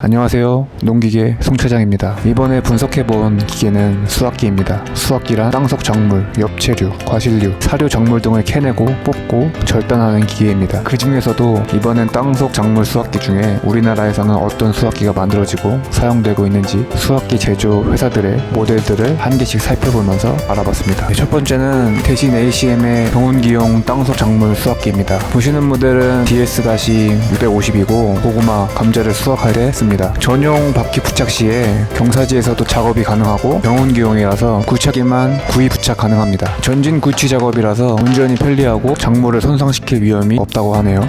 안녕하세요. 농기계 송차장입니다. 이번에 분석해본 기계는 수확기입니다. 수확기란 땅속 작물, 엽채류, 과실류, 사료 작물 등을 캐내고 뽑고 절단하는 기계입니다. 그 중에서도 이번엔 땅속 작물 수확기 중에 우리나라에서는 어떤 수확기가 만들어지고 사용되고 있는지 수확기 제조 회사들의 모델들을 한 개씩 살펴보면서 알아봤습니다. 네, 첫 번째는 대신 ACM의 병원기용 땅속 작물 수확기입니다. 보시는 모델은 DS-650이고 고구마, 감자를 수확할 때. 전용 바퀴 부착 시에 경사지에서도 작업이 가능하고 병원기용이라서 구착기만 구입 부착 가능합니다. 전진 구취 작업이라서 운전이 편리하고 작물을 손상시킬 위험이 없다고 하네요.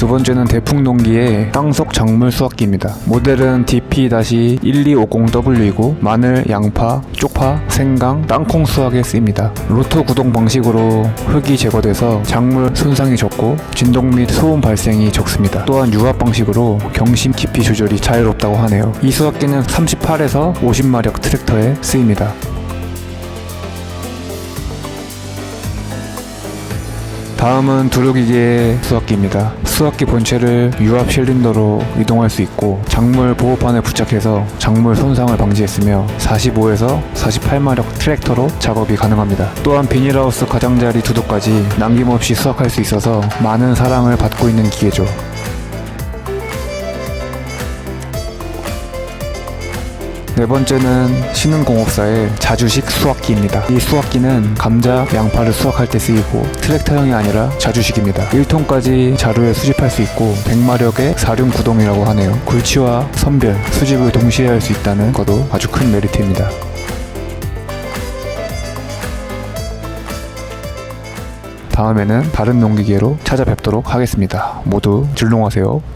두 번째는 대풍농기의 땅속 작물 수확기입니다. 모델은 DP-1250W이고 마늘, 양파, 쪽파, 생강, 땅콩 수확에 쓰입니다. 로터 구동 방식으로 흙이 제거돼서 작물 손상이 적고 진동 및 소음 발생이 적습니다. 또한 유압 방식으로 경심 깊이 조절이 자유롭다고 하네요. 이 수확기는 38에서 50마력 트랙터에 쓰입니다. 다음은 두루기계 수확기입니다. 수확기 본체를 유압 실린더로 이동할 수 있고 작물 보호판에 부착해서 작물 손상을 방지했으며 45에서 48마력 트랙터로 작업이 가능합니다. 또한 비닐하우스 가장자리 두도까지 남김없이 수확할 수 있어서 많은 사랑을 받고 있는 기계죠. 네 번째는 신흥공업사의 자주식 수확기입니다. 이 수확기는 감자, 양파를 수확할 때 쓰이고 트랙터형이 아니라 자주식입니다. 1톤까지 자루에 수집할 수 있고 100마력의 사륜 구동이라고 하네요. 굴치와 선별, 수집을 동시에 할 수 있다는 것도 아주 큰 메리트입니다. 다음에는 다른 농기계로 찾아뵙도록 하겠습니다. 모두 즐롱하세요.